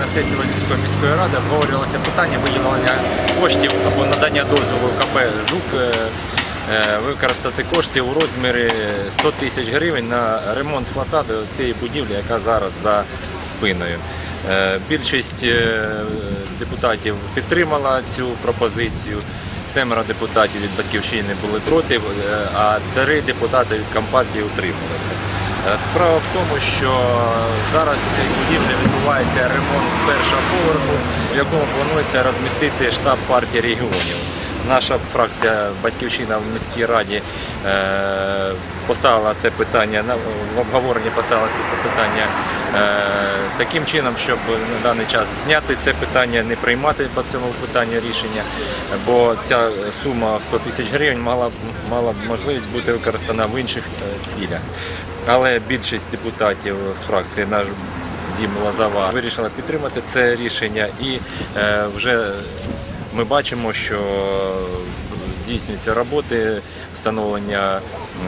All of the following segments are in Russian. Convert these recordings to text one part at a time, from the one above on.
на сесії Львівської міської ради обговорювалося питання виділення коштів або надання дозволу КП «Жук» е, е, використати кошти у розмірі 100 тисяч гривень на ремонт фасаду цієї будівлі, яка зараз за спиною. Е, Більшість депутатів підтримала цю пропозицію. Семеро депутатів від батьківщини були проти, а три депутати від компартії утрималися. Справа в тому, що зараз будівлі відбувається ремонт першого поверху, в якому планується розмістити штаб партії регіонів. Наша фракція Батьківщина в міській раді е, поставила це питання в обговоренні поставила це питання е, таким чином, щоб на даний час зняти це питання, не приймати по цьому питанню рішення, бо ця сума в 100 тисяч гривень мала мала б можливість бути використана в інших е, цілях. Але більшість депутатів з фракції наш Дім Лазава вирішила підтримати це рішення і е, вже ми бачимо, що здійснюються роботи встановлення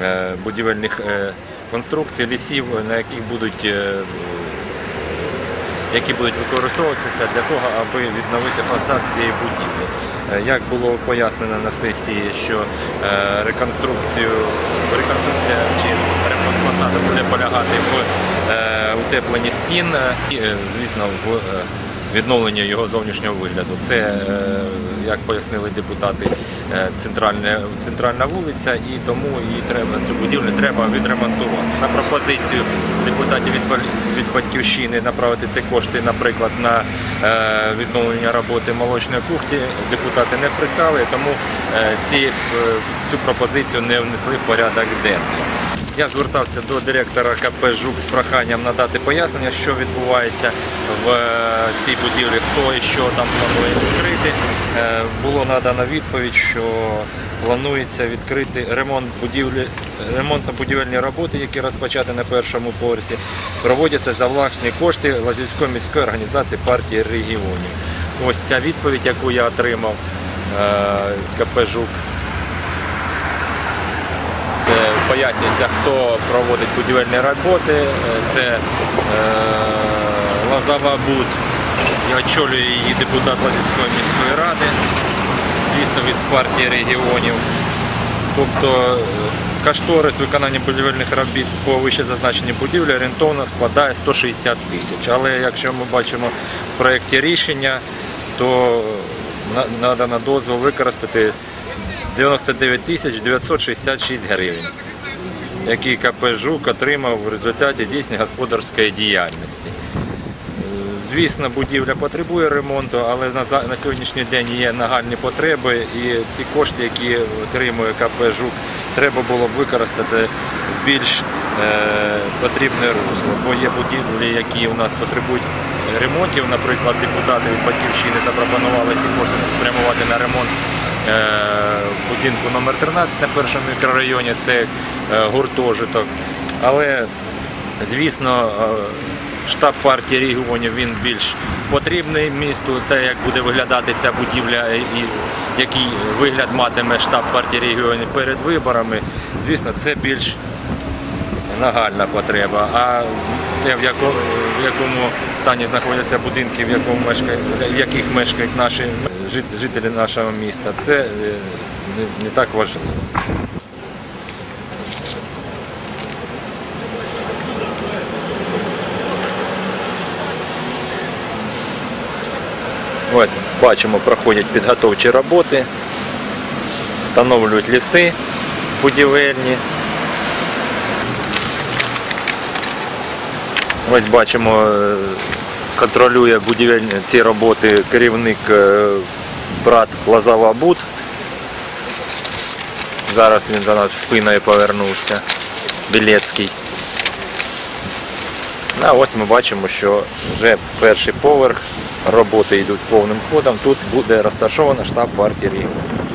е, будівельних е, конструкцій, лісів, на яких будуть які будуть використовуватися для того, аби відновити фасад цієї будівлі. Як було пояснено на сесії, що реконструкцію, реконструкція чи ремонт фасаду буде полягати в утепленні стін і, е, звісно, в е, відновленні його зовнішнього вигляду. Це, е, як пояснили депутати, центральна, вулиця, і тому її треба цю будівлю треба відремонтувати. На пропозицію депутатів від, батьківщини направити ці кошти, наприклад, на відновлення роботи молочної кухні, депутати не пристали, тому ці, цю пропозицію не внесли в порядок денний. Я звертався до директора КП «Жук» з проханням надати пояснення, що відбувається в е, цій будівлі, хто і що там планує відкрити. Е, Було надано відповідь, що планується відкрити ремонтно-будівельні роботи, які розпочаті на першому поверсі, проводяться за власні кошти Лазівської міської організації партії регіонів. Ось ця відповідь, яку я отримав е, з КП «Жук». Е, Пояснюється, хто проводить будівельні роботи. Це е, Лазава Буд, і очолює її депутат Лазівської міської ради, звісно, від партії регіонів. Тобто е, кошторис виконання будівельних робіт по вище зазначеній будівлі орієнтовно складає 160 тисяч. Але якщо ми бачимо в проєкті рішення, то на- надано дозвіл використати 99 тисяч 966 гривень, який КП «Жук» отримав в результаті здійснення господарської діяльності. Е, Звісно, будівля потребує ремонту, але на, сьогоднішній день є нагальні потреби і ці кошти, які отримує КП «Жук», треба було б використати в більш е, потрібне русло. Бо є будівлі, які у нас потребують ремонтів. Наприклад, депутати від Батьківщини запропонували ці кошти спрямувати на ремонт будинку номер 13 на першому мікрорайоні, це е, гуртожиток. Але Звісно, е, штаб партії регіонів він більш потрібний місту, те, як буде виглядати ця будівля і який вигляд матиме штаб партії регіонів перед виборами. Звісно, це більш нагальна потреба. А те, в якому, стані знаходяться будинки, в, якому мешкає, в яких мешкають наші жителі нашого міста, це е, не, не так важливо. От, бачимо, проходять підготовчі роботи, встановлюють ліси будівельні. Ось бачимо, е, контролює будівельні ці роботи керівник е, брат Лазава Буд. Зараз він до нас спиною повернувся. Білецький. А ось ми бачимо, що вже перший поверх роботи йдуть повним ходом. Тут буде розташовано штаб партії регіонів.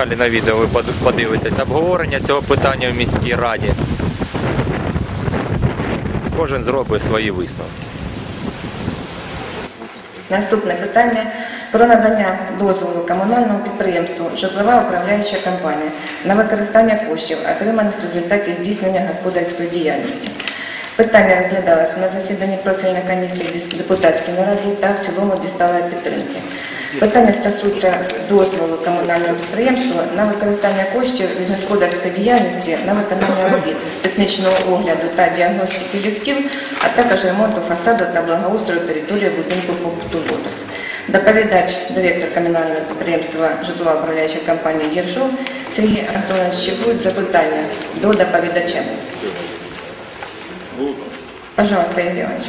Далі на відео ви подивитесь обговорення цього питання в міській раді. Кожен зробить свої висновки. Наступне питання про надання дозволу комунальному підприємству житлова управляюча компанія на використання коштів, отриманих в результаті здійснення господарської діяльності. Питання розглядалося на засіданні профільної комісії депутатської нараді та в цілому дістала підтримки. Питання стосується дозволу комунального підприємства на використання коштів від господарської діяльності на виконання робіт з технічного огляду та діагностики ліфтів, а також ремонту фасаду та благоустрою території будинку побуту «Лотос». Доповідач, директор комунального підприємства житлова управляюча компанія Єршов Сергій Антонович, чи будуть запитання до доповідача? Пожалуйста, Ігор Іванович.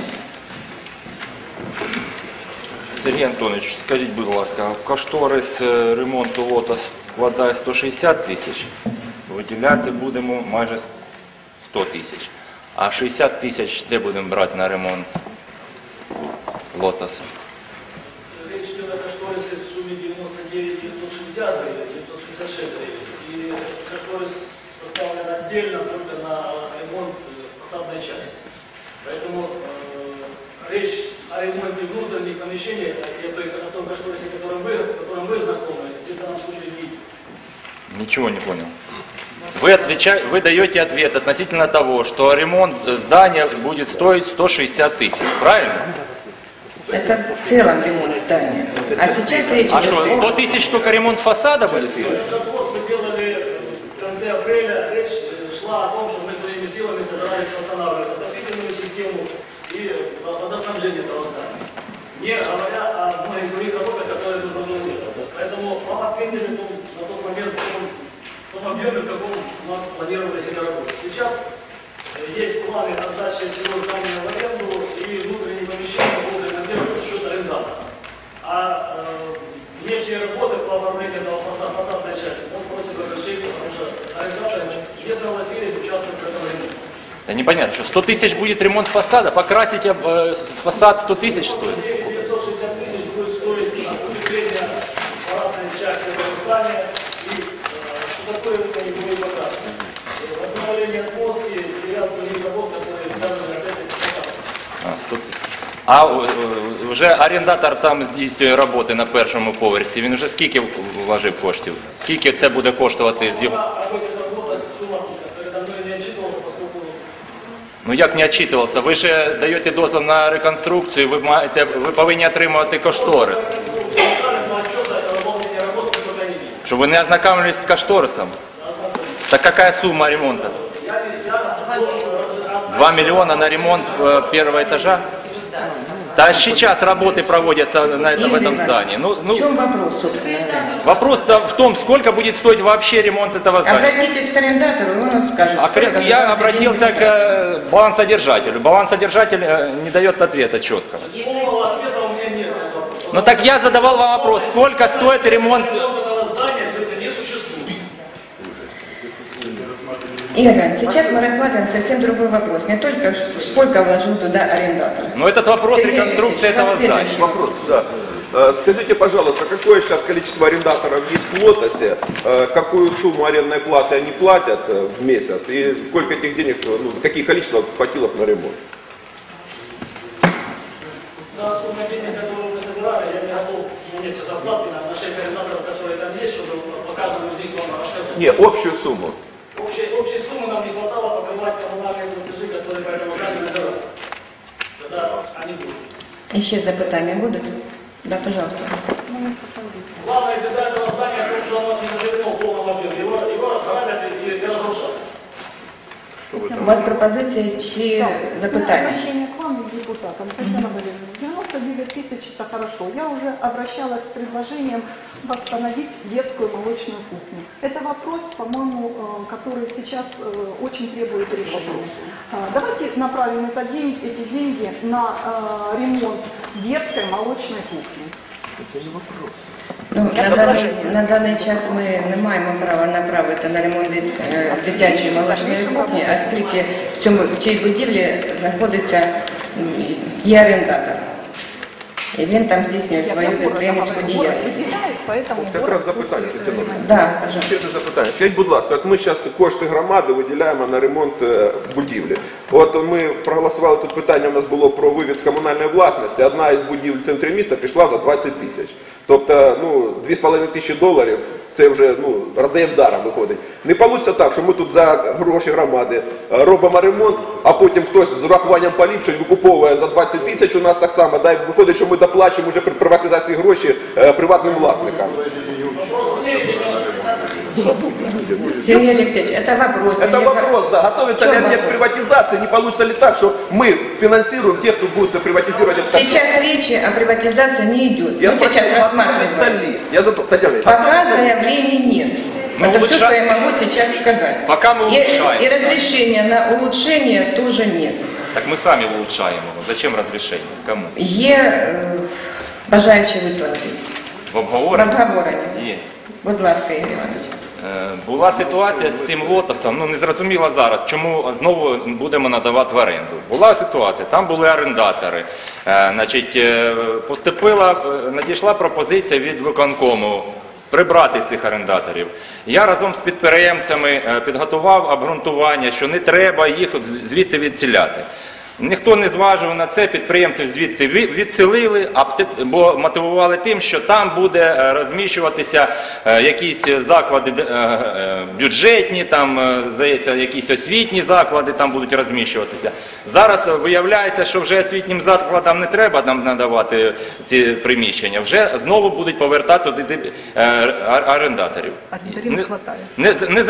Сергій Антонович, скажіть, будь ласка, в кошторис е, ремонту лота складає 160 тисяч, виділяти будемо майже 100 тисяч. А 60 тисяч де будемо брати на ремонт лотоса? Речь идет о кошторисе в сумме 99 960 гривен, 966 гривен. И кошторис составлен отдельно только на ремонт э, фасадной части. Поэтому э, речь о Ремонте внутренних помещений, и о той- о том кошторисе, которым вы, которым вы знакомы, здесь в данном случае не. Ничего не понял. Вы, отвеча- вы даете ответ относительно того, что ремонт э, здания будет стоить 160 тысяч, правильно? Это в целом ремонт здания. А сейчас речь А идет что, о- 100 тысяч только ремонт фасада будет стоить? Этот запрос мы делали в конце апреля. Речь э, шла о том, что мы своими силами собирались восстанавливать отопительную систему и э, водоснабжение этого здания. Не говоря о многих других работах, которые было делать. Поэтому вам ответили ну, на тот момент, в том, объеме, в каком у нас планировались эти работы. Сейчас э, есть планы о сдаче всего здания в аренду и внутренние помещения будут ремонтировать за счет арендатора. А э, внешние работы по оформлению этого фасада, фасадной части он просит разрешения, потому что арендаторы не согласились участвовать в этом ремонте. Да непонятно, что 100 тысяч будет ремонт фасада, покрасить э, фасад 100 тысяч стоит. что такое они будут покрасить. Э, Восстановление отмостки и ряд других работ, которые связаны опять-таки с фасадом. А, 100 тисяч. А е, вже орендатор там здійснює роботи на першому поверсі. Він вже скільки вложив коштів? Скільки це буде коштувати з його? А об этих работах сумма передо мной не отчитывался, поскольку Ну як не отчитувався? Ви ж даєте дозвіл на реконструкцію, ви маєте, ви повинні отримувати кошторис. но отчета о выполнении работ мы пока не видим. Щоб ви не ознакомились з кошторисом. Так какая сумма ремонта? 2 миллиона на ремонт э, первого этажа? Да сейчас работы проводятся на этом, в этом здании. Ну, В ну, чем вопрос, собственно вопрос-то в том, сколько будет стоить вообще ремонт этого здания. Обратитесь к арендатору, он вам скажет. А я обратился к э, балансодержателю. Балансодержатель э, не дает ответа четко. Ну так я задавал вам вопрос, сколько стоит ремонт? Объем этого здания сегодня не существует. Игорь сейчас мы рассматриваем совсем другой вопрос. Не только сколько вложил туда арендатор. Но этот вопрос Сергей реконструкции этого здания. Вопрос, да. Э, Скажите, пожалуйста, какое сейчас количество арендаторов есть в Лотосе, э, какую сумму арендной платы они платят э, в месяц и сколько этих денег, ну, какие количество хватило на ремонт? На сумму денег, которую мы собирали, я не готов, нет сейчас справки на, на 6 арендаторов, которые там есть, чтобы показывать из них вам рассказывать. Не, общую сумму. Еще запытания будут? Да, пожалуйста. Главная беда этого здания в том, что оно не заселено в полном объеме. Его, его разграбят и, и разрушат. У вас пропозиції чи запитання? Обращение к вам, депутатам. Татьяна Валерьевна, 99 тысяч это хорошо. Я уже обращалась с предложением восстановить детскую молочную кухню. Это вопрос, по-моему, э, который сейчас э, очень требует решения. А, Давайте направим это день- эти деньги на э, ремонт детской молочной кухни. Ну, на, даний, на даний час ми не маємо права направити на ремонт дит- е, дитячої молочної кухні, оскільки в цьому в цій будівлі знаходиться м, є орендатор. І він там здійснює свою підприємницьку діяльність. выделяет, поэтому Как раз запитання, Тетяна. Да, пожалуйста. Ще одне запитання. Скажіть, будь ласка, от ми зараз кошти громади виділяємо на ремонт е, будівлі. От ми проголосували тут питання, у нас було про вивід з комунальної власності. Одна із будівель в центрі міста пішла за 20 тисяч. Тобто, ну, 2,5 тисячі доларів, це вже ну, роздає даром виходить. Не вийде так, що ми тут за гроші громади е, робимо ремонт, а потім хтось з урахуванням поліпшень викуповує за 20 тисяч у нас так само. Да, і виходить, що ми доплачуємо вже при приватизації гроші е, приватним власникам. Сергей Алексеевич, это вопрос. Это Мне вопрос, да, готовится ли Что они к вопрос? приватизации, не получится ли так, что мы финансируем тех, кто будет приватизировать это Сейчас речи о приватизации не идет. Я Мы сейчас спросил, готовится рассматриваем. ли? Я за Татьяна, Ильич, Пока готовится ли? заявлений нет. Мы Это все, улучша- что я могу сейчас сказать. Пока мы И- улучшаем. И, разрешения на улучшение тоже нет. Так ми самі влучаємо. Зачем розрішення? Кому? Є е, бажаючі висловитись. В В обговоренні? обговоренні. Є. Будь ласка, Ігор Іванович. Е, Була ситуація з цим лотосом, ну не зрозуміло зараз, чому знову будемо надавати в оренду. Була ситуація, там були орендатори. Е, Значить, е, поступила, надійшла пропозиція від виконкому прибрати цих орендаторів. Я разом з підприємцями підготував обґрунтування, що не треба їх звідти відціляти. Ніхто не зважив на це, підприємців звідти ві- відселили, бо мотивували тим, що там буде е, розміщуватися е, якісь заклади е, бюджетні, там, здається, якісь освітні заклади там будуть розміщуватися. Зараз виявляється, що вже освітнім закладам не треба нам надавати ці приміщення, вже знову будуть повертати туди орендаторів. Орендарів не хватає. Не, не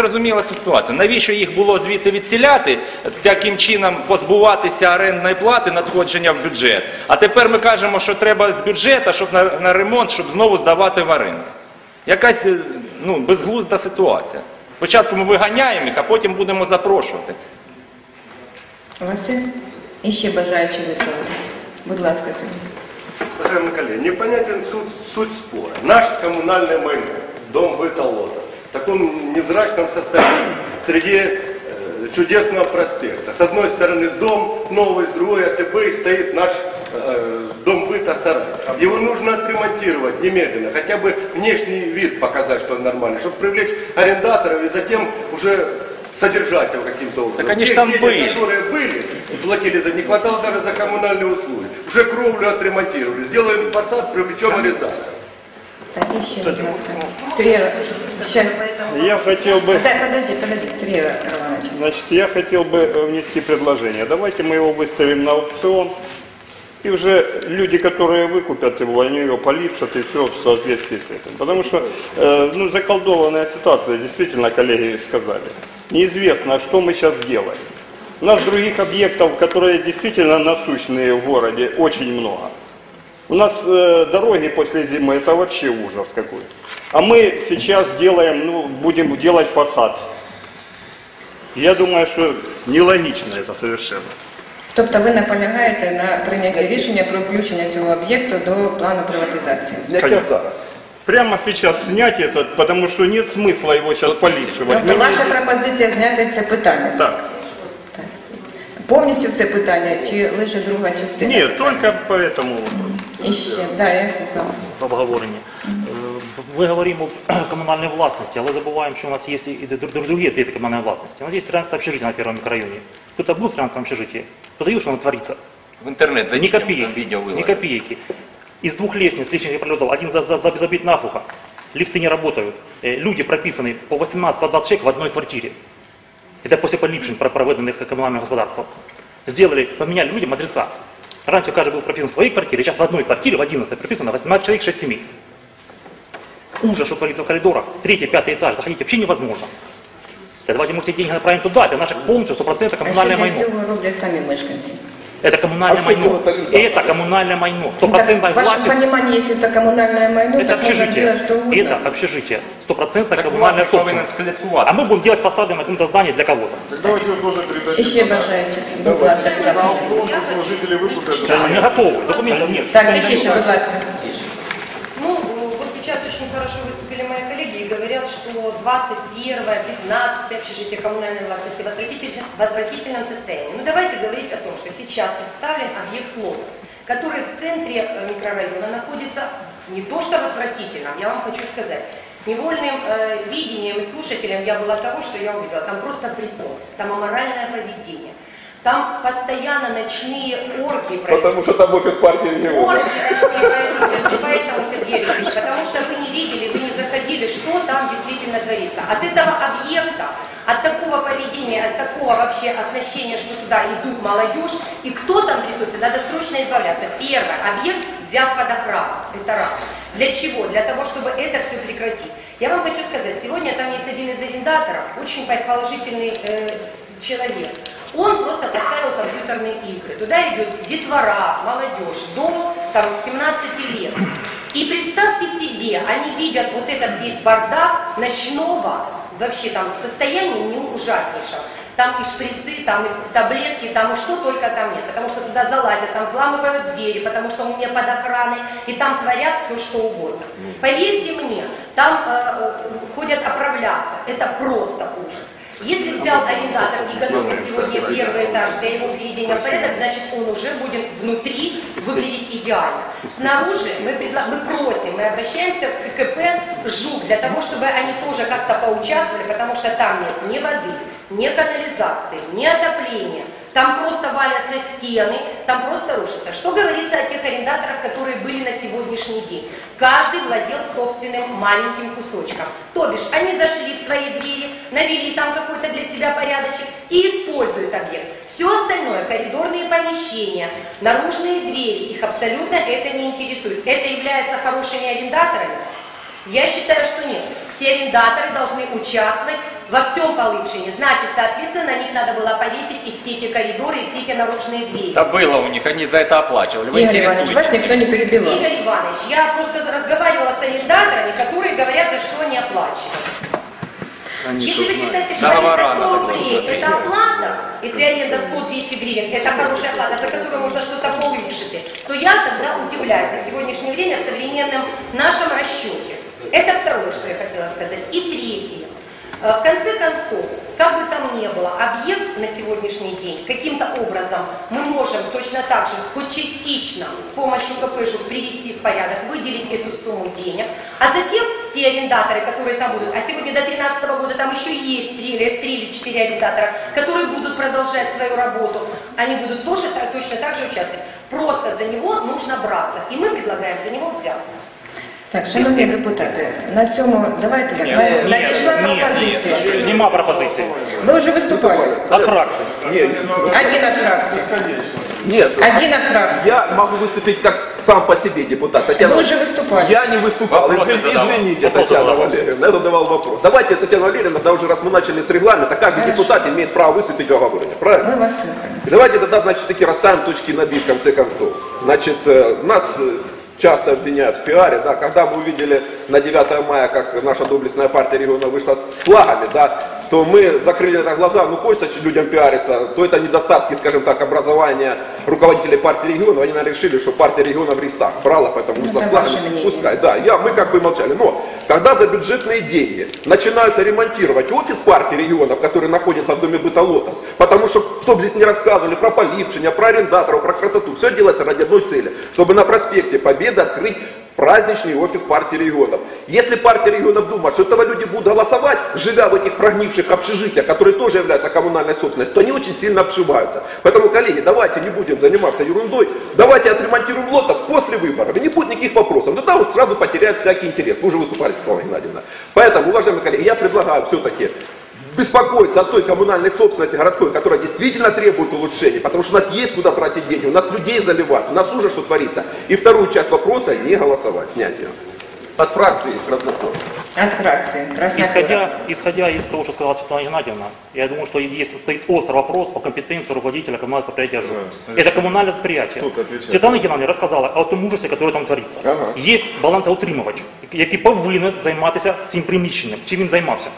ситуація. Навіщо їх було звідти відсіляти, таким чином позбуватися орендної плати, надходження в бюджет. А тепер ми кажемо, що треба з бюджету, щоб на, на ремонт, щоб знову здавати в оренду. Якась е, ну, безглузда ситуація. Спочатку ми виганяємо їх, а потім будемо запрошувати. Василь, і ще бажаючі висловитись. Будь ласка, Сергій. Уважаемые коллеги, непонятен суть, суть спора. Наш коммунальный майно, дом быта «Лотос», в таком невзрачном состоянии, среди э, чудесного проспекта. С одной стороны дом новый, с другой АТБ и стоит наш э, дом быта «Сарай». Его нужно отремонтировать немедленно, хотя бы внешний вид показать, что он нормальный, чтобы привлечь арендаторов и затем уже содержать его каким-то образом. Так они ж Тех там денег, были. которые были платили за, не хватало даже за коммунальные услуги. Уже кровлю отремонтировали, сделаем фасад, привлечем арендаторов. Так, і ще, будь ласка. Сергій, сейчас. Я хотел бы, Так, подожди, подожди, Сергій Іванович. значит, я хотел бы э, внести предложение. Давайте мы его выставим на аукцион, и уже люди, которые выкупят его, они его полипшат, и все в соответствии с этим. Потому что, э, ну, заколдованная ситуация, действительно, коллеги сказали. Неизвестно, что мы сейчас делаем. У нас других объектов, которые действительно насущные в городе, очень много. У нас э, дороги после зимы это вообще ужас какой-то. А мы сейчас делаем, ну, будем делать фасад. Я думаю, что нелогично это совершенно. Тобто ви наполягаєте на прийнятті рішення про включення цього об'єкту до плану приватизації. Зняття зараз. Прямо сейчас снять этот, потому что нет смысла его сейчас полипшивать. Тобто Мы ваша не- пропозиція зняти це питання? Так. Так. Повністю все питання чи лише друга частина? Нет, только по этому вопросу. І ще, да, я слухаю. в обговоренні. Е, Ми говоримо о комунальній власності, але забуваємо, що у нас є і дру- дру- другі об'єкти комунальної власності. У нас є 13 общежитий на первом микрорайоне. Кто-то был в 13 общежитии, кто-то видел, что оно творится. В інтернет Ни зайдіть, там копейки, відео ни виложено. копейки. Из двух лестниц, личных пролетов, один за, за, за- забит наглухо. Лифты не работают. Э, Люди прописаны по 18-20 человек в одной квартире. Это после полипшин, про- проведенных коммунальным господарством. Сделали, поменяли людям адреса. Раньше каждый был прописан в своей квартире, сейчас в одной квартире, в 11 прописано 18 человек, 6 семей. Ужас, что творится в коридорах. Третий, пятый этаж, заходить вообще невозможно. Да давайте мы эти деньги направим туда, это наше полностью 100% коммунальное А що майно. для цього роблять самі мешканці? Это коммунальное А что майно. было тогда? Это коммунальное майно. Ну, так, Стопроцентная в вашем власть. понимании, если это коммунальное майно, Это так можно общежитие. делать что угодно. Это общежитие. Стопроцентная Так коммунальная власник повинен собственность. слідкувати. А мы будем делать фасады на каком-то здании для кого-то. І ще бажаючі. Будь ласка, Оксана. Да, не готовы, документов нет. Так, тихіше, будь ласка. Ну, вот сейчас очень хорошо выступили мои коллеги и говорят, что 21 15 общежитие коммунальной власти в отвратительном, в отвратительном состоянии. Ну, давайте говорить о том, что сейчас представлен объект «Лотос», который в центре э, микрорайона находится не то что в отвратительном, я вам хочу сказать, невольным э, видением и слушателем я была того, что я увидела. Там просто притон, там аморальное поведение. Там постоянно ночные оргии происходят. Потому что там офис партии регионов. Оргии ночные происходят. Не поэтому, Сергей Алексеевич, потому что вы не видели, вы не заходили, что там действительно творится. От этого объекта, от такого поведения, от такого вообще оснащения, что туда идут молодежь, и кто там присутствует, надо срочно избавляться. Первое, объект взят под охрану. Это раз. Для чего? Для того, чтобы это все прекратить. Я вам хочу сказать, сегодня там есть один из арендаторов, очень положительный э, человек. Он просто поставил компьютерные игры. Туда идет детвора, молодежь, до там, 17 лет. И представьте себе, они видят вот этот весь бардак ночного, вообще там состояние не ужаснейшего. Там и шприцы, там и таблетки, там и что только там нет. Потому что туда залазят, там взламывают двери, потому что у меня под охраной, и там творят все, что угодно. Поверьте мне, там э, э, ходят оправляться. Это просто взял арендатор и готовит сегодня первый этаж для его приведения в порядок, значит он уже будет внутри выглядеть идеально. Снаружи мы, предла- мы просим, мы обращаемся к КП ЖУК для того, чтобы они тоже как-то поучаствовали, потому что там нет ни воды, ни канализации, ни отопления. Там просто валятся стены, там просто рушится. Что говорится о тех арендаторах, которые были на сегодняшний день? Каждый владел собственным маленьким кусочком. То бишь, они зашли в свои двери, навели там какой-то для себя порядочек и используют объект. Все остальное, коридорные помещения, наружные двери, их абсолютно это не интересует. Это является хорошими арендаторами? Я считаю, что нет. Все арендаторы должны участвовать во всем Колымшине. Значит, соответственно, на них надо было повесить и все эти коридоры, и все эти наружные двери. Это было у них, они за это оплачивали. Вы Игорь Иванович, вас никто не перебивал. Игорь Иванович, я просто разговаривала с арендаторами, которые говорят, за что они оплачивают. Если вы считаете, что аренда 100 надо рублей это оплата, если аренда 100-200 гривен, это хорошая оплата, за которую можно что-то улучшить, то я тогда удивляюсь на сегодняшнее время в современном нашем расчете. Это второе, что я хотела сказать. И третье. Э, В конце концов, как бы там ни было, объект на сегодняшний день каким-то образом мы можем точно так же, хоть частично, с помощью КПЖ привести в порядок, выделить эту сумму денег, а затем все арендаторы, которые там будут, а сегодня до 2013 года там еще есть 3 или, 3 или 4 арендатора, которые будут продолжать свою работу, они будут тоже точно так же участвовать. Просто за него нужно браться, и мы предлагаем за него взяться. Так, шановні депутати, на цьому давайте так. Ні, Надійшла ні, пропозиція. Нема пропозиції. Ви вже виступали. От фракції. Нет, Один от фракції. нет. Один от фракції. Я могу выступить как сам по себе депутат. Татьяна Ви вже виступали. Я не выступал. Вопросы Извини- задавал. Извините, Вопросы Татьяна задавал. Валерьевна. Я задавал вопрос. Давайте, Татьяна Валерьевна, да уже раз мы начали с регламента, каждый депутат имеет право выступить в оговоре. Правильно? Ми вас слухаємо. Давайте тогда, значит, таки расставим точки над «и» в конце концов. Значит, э, нас э, часто обвиняют в пиаре, да, когда мы увидели на 9 мая, как наша доблестная партия региона вышла с флагами, да, то мы закрыли на глаза, ну хочется людям пиариться, то это недостатки, скажем так, образования руководителей партии регионов, они наверное, решили, что партия регионов в рейсах брала, поэтому Ну, это мнение. пускай, да, я, мы как бы молчали, но когда за бюджетные деньги начинаются ремонтировать офис партии регионов, который находится в доме быта «Лотос», потому что, кто бы здесь не рассказывали про Полипшиня, про арендаторов, про красоту, все делается ради одной цели, чтобы на проспекте Победы открыть праздничный офис партии регионов. Если партия регионов думает, что этого люди будут голосовать, живя в этих прогнивших общежитиях, которые тоже являются коммунальной собственностью, то они очень сильно обшиваются. Поэтому, коллеги, давайте не будем заниматься ерундой, давайте отремонтируем лотос после выборов, и не будет никаких вопросов. Тогда вот сразу потеряют всякий интерес. Вы уже выступали, Светлана Геннадьевна. Поэтому, уважаемые коллеги, я предлагаю все-таки беспокоиться о той коммунальной собственности городской, которая действительно требует улучшений, потому что у нас есть куда тратить деньги, у нас людей заливают, у нас уже что творится. И вторую часть вопроса не голосовать, снять ее. От фракции Краснокор. От фракції. Краснокор. Исходя, исходя из того, что сказала Светлана Геннадьевна, я думаю, что есть, стоит острый вопрос о компетенции руководителя коммунального предприятия ЖУК. Это коммунальное предприятие. Светлана Геннадьевна рассказала о том ужасе, который там творится. Ага. Есть балансоутримувач, який повинен займатися цим приміщенням. Чим він займався?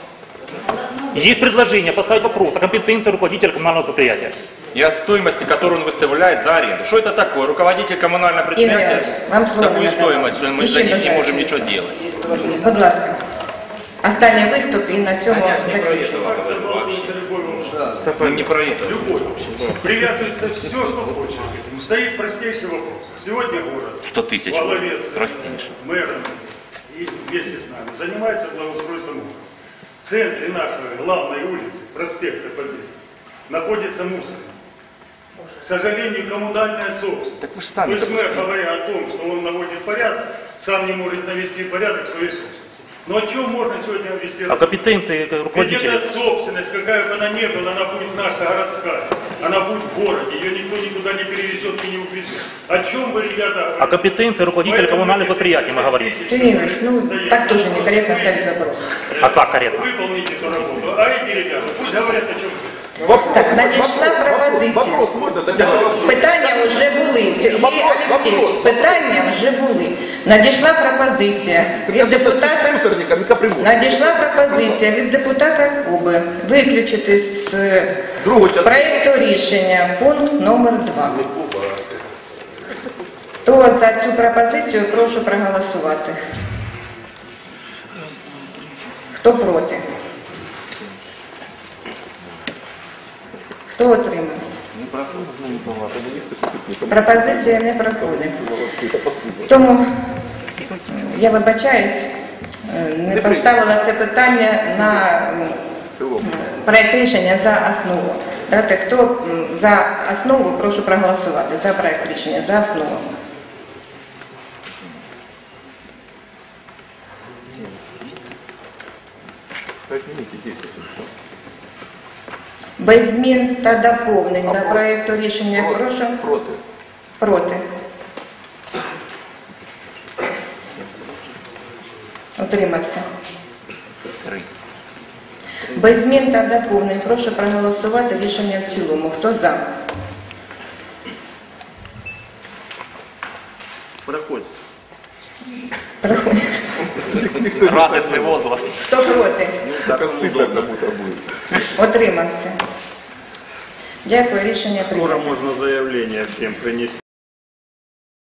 Есть предложение поставить вопрос о компетенции руководителя коммунального предприятия. И от стоимости, которую он выставляет за аренду. Что это такое? Руководитель коммунального Игорь предприятия Иванович, вам слово такую надо. стоимость, что мы Еще за них не бажаєте? можем ничего делать. Будь ласка. Останній виступ і на цьому закінчуємо. Мы не про это. Любой. Привязывается все, что хочешь. к этому. Стоит простейший вопрос. Сегодня город 100 тысяч. во главе с Простейший. мэром и вместе с нами занимается благоустройством города. В центре нашей главной улицы, проспекта Победы, находится мусор. к сожалению, коммунальная собственность. Так вы же сами То есть мэр, допустили. говоря о том, что он наводит порядок, сам не может навести порядок в своей собственности. Но о чем можно сегодня ввести А компетенции Ведь руководителей. эта собственность, какая бы она ни была, она будет наша городская. Она будет в городе, ее никто никуда не перевезет и не увезет. О чем вы, ребята, О компетенции руководителей Поэтому коммунальных эти предприятий мы 66 говорим. тысяч Сергей Иванович, ну стоят. так тоже некорректно ставить вопрос. А как корректно? Выполните эту работу. А эти ребята, пусть говорят о чем хотят. Вопрос, Так, надійшла вопрос, пропозиція. вопрос можно, Татьяна Владимировна? Питання вже були. Сергій Вопрос, Олексійович, вопрос. питання вже були. Надійшла пропозиція від депутата. Надійшла пропозиція від депутата Куби виключити з е, проєкту рішення пункт номер 2. Хто за цю пропозицію, прошу проголосувати. Хто проти? Хто утримався? Пропозиція не проходить. Тому я вибачаюсь, е, не поставила це питання на м, проект рішення за основу. Дати, хто за основу, прошу проголосувати за проект рішення за основу. Без змін та доповнень до проекту рішення прошу Проти. проти. Утримався. Без змін та доповнень прошу проголосувати рішення в цілому. Хто за? Проходит. Радостный возглас. Хто проти? Так Дякую, рішення Скоро прийнято. можно заявление всем принести.